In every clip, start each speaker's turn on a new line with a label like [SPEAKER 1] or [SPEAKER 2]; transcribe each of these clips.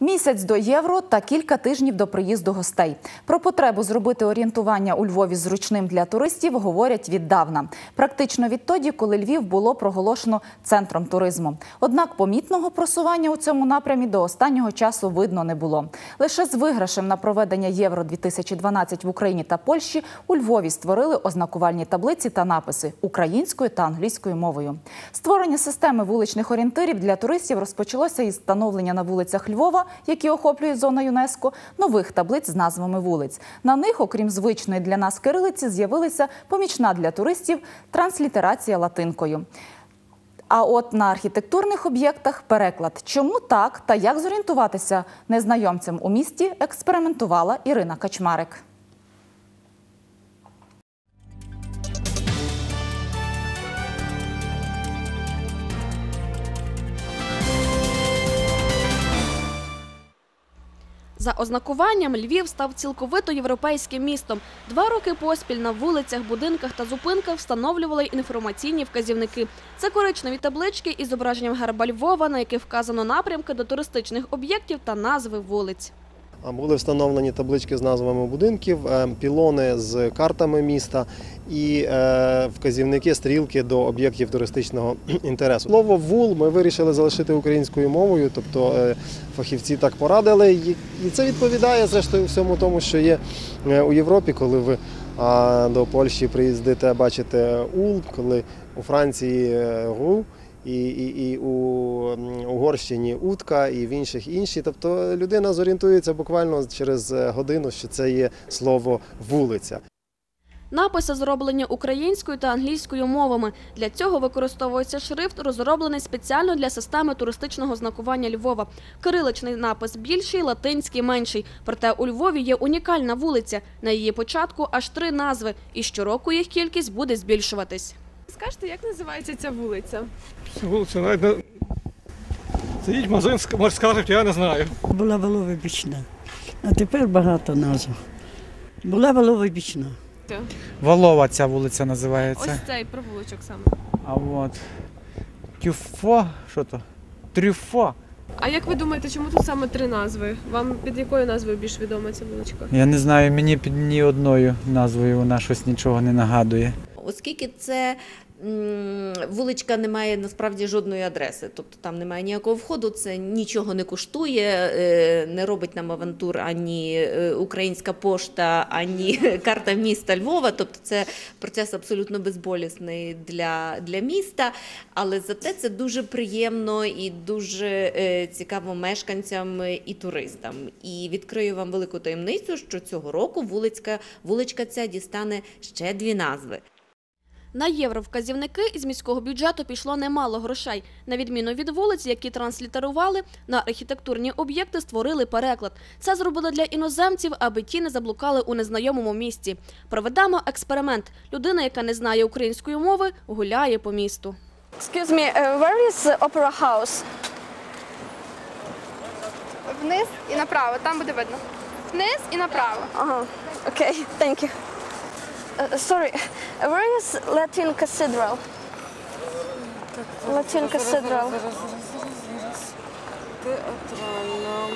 [SPEAKER 1] Місяць до євро та кілька тижнів до приїзду гостей. Про потребу зробити орієнтування у Львові зручним для туристів говорять віддавна. Практично відтоді, коли Львів було проголошено центром туризму. Однак помітного просування у цьому напрямі до останнього часу видно не було. Лише з виграшем на проведення Євро 2012 в Україні та Польщі у Львові створили ознакувальні таблиці та написи українською та англійською мовою. Створення системи вуличних орієнтирів для туристів розпочалося із встановлення на вулицях Львова, які охоплюють зона ЮНЕСКО, нових таблиць з назвами вулиць. На них, окрім звичної для нас кирилиці, з'явилася помічна для туристів транслітерація латинкою. А от на архітектурних об'єктах переклад. Чому так та як зорієнтуватися незнайомцям у місті, експериментувала Ірина Качмарик.
[SPEAKER 2] За ознакуванням Львів став цілковито європейським містом. Два роки поспіль на вулицях, будинках та зупинках встановлювали інформаційні вказівники. Це коричневі таблички із зображенням герба Львова, на яких вказано напрямки до туристичних об'єктів та назви вулиць.
[SPEAKER 3] Були встановлені таблички з назвами будинків, е, пілони з картами міста і е, вказівники стрілки до об'єктів туристичного інтересу. Слово вул ми вирішили залишити українською мовою, тобто е, фахівці так порадили. І- це відповідає зрештою всьому тому, що є у Європі, коли ви до Польщі приїздите, бачите ул, коли у Франції гу. І, і, і у Угорщині утка, і в інших інші. Тобто людина зорієнтується буквально через е, годину, що це є слово вулиця.
[SPEAKER 2] Написи зроблені українською та англійською мовами. Для цього використовується шрифт, розроблений спеціально для системи туристичного знакування Львова. Кириличний напис більший, латинський менший. Проте у Львові є унікальна вулиця. На її початку аж три назви, і щороку їх кількість буде збільшуватись.
[SPEAKER 4] Скажете, як називається ця вулиця?
[SPEAKER 5] Вулиця навіть не... Стоїть магазин, може скажуть, я не знаю.
[SPEAKER 6] Була Воловибічна. А тепер багато назв. Була Воловибічна.
[SPEAKER 7] Валова ця вулиця називається.
[SPEAKER 4] Ось цей провулочок саме.
[SPEAKER 7] А от Тюфо, що то? Трюфо.
[SPEAKER 4] А як ви думаєте, чому тут саме три назви? Вам під якою назвою більш відома ця вуличка?
[SPEAKER 7] Я не знаю, мені під ні одною назвою вона щось нічого не нагадує.
[SPEAKER 8] Оскільки це вуличка не має насправді жодної адреси, тобто там немає ніякого входу, це нічого не коштує, е, не робить нам авантур ані е, українська пошта, ані карта міста Львова. Тобто це процес абсолютно безболісний для, для міста, але зате це дуже приємно і дуже е, цікаво мешканцям і туристам. І відкрию вам велику таємницю, що цього року вулицька, вуличка ця дістане ще дві назви.
[SPEAKER 2] На євровказівники із міського бюджету пішло немало грошей. На відміну від вулиць, які транслітерували, на архітектурні об'єкти створили переклад. Це зробили для іноземців, аби ті не заблукали у незнайомому місці. Проведемо експеримент. Людина, яка не знає української мови, гуляє по місту.
[SPEAKER 9] Excuse me, uh, where is the Opera House?
[SPEAKER 10] Вниз і направо, там буде видно. Вниз і направо.
[SPEAKER 9] Ага, okay, thank you. Uh, sorry, where is Latin Cathedral? Latin Cathedral.
[SPEAKER 11] Театральна.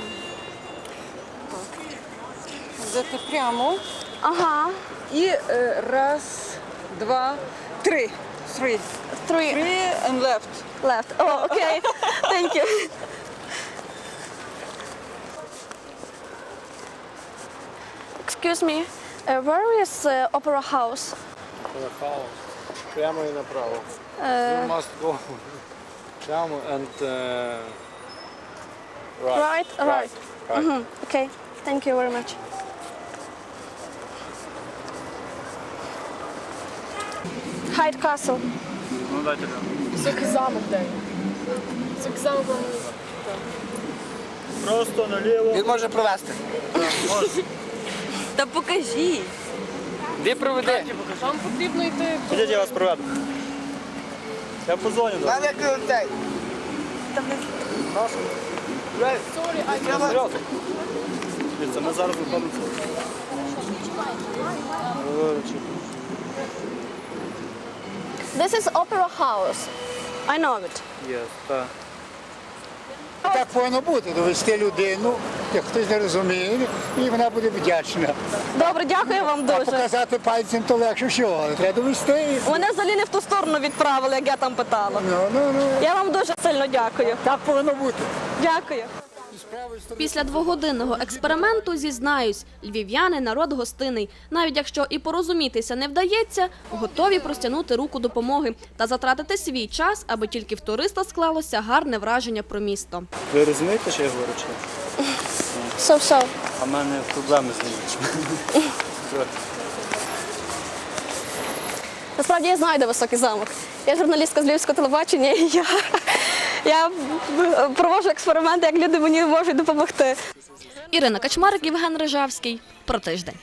[SPEAKER 11] Йдете прямо.
[SPEAKER 9] Ага,
[SPEAKER 11] І е, раз, два, три. Three.
[SPEAKER 9] three
[SPEAKER 11] Three and left.
[SPEAKER 9] left. Oh, okay, thank you. Excuse me, Uh, where is the Opera House?
[SPEAKER 12] Прямо і направо.
[SPEAKER 9] Uh,
[SPEAKER 12] You must go прямо and uh,
[SPEAKER 9] right, right.
[SPEAKER 12] right.
[SPEAKER 9] Mhm, Okay, thank you very much. Hyde Castle.
[SPEAKER 12] Ну дайте да.
[SPEAKER 4] Високий замок де. Високий замок вам
[SPEAKER 12] Просто наліво.
[SPEAKER 13] Він може провести.
[SPEAKER 8] Та покажіть.
[SPEAKER 13] Де проведе?
[SPEAKER 4] вам потрібно йти.
[SPEAKER 12] Ходіть, я вас проведу. Я позвоню. да.
[SPEAKER 13] Мене крутей.
[SPEAKER 4] Sorry, I
[SPEAKER 12] Серйозно. Дивіться, ми зараз виходимо.
[SPEAKER 9] This is Opera House. I know it.
[SPEAKER 12] Є, так.
[SPEAKER 14] Так повинно бути, довести людину, як хтось не розуміє, і вона буде вдячна.
[SPEAKER 9] Добре, дякую вам
[SPEAKER 14] А
[SPEAKER 9] дуже.
[SPEAKER 14] показати пальцем то легше що, але треба довести.
[SPEAKER 9] Мене взагалі не в ту сторону відправили, як я там питала.
[SPEAKER 14] Ну, ну, ну.
[SPEAKER 9] Я вам дуже сильно дякую.
[SPEAKER 14] Так повинно бути.
[SPEAKER 9] Дякую.
[SPEAKER 2] Після двогодинного експерименту зізнаюсь, львів'яни народ гостинний. Навіть якщо і порозумітися не вдається, готові простягнути руку допомоги та затратити свій час, аби тільки в туриста склалося гарне враження про місто.
[SPEAKER 12] Ви розумієте, що я говорю?
[SPEAKER 9] Сов-сов.
[SPEAKER 12] А в мене проблеми з ним.
[SPEAKER 9] Насправді я знаю, де високий замок. Я журналістка з Львівського телебачення, і я, я провожу експерименти, як люди мені можуть допомогти.
[SPEAKER 2] Ірина Качмарик, Євген Рижавський. Про тиждень.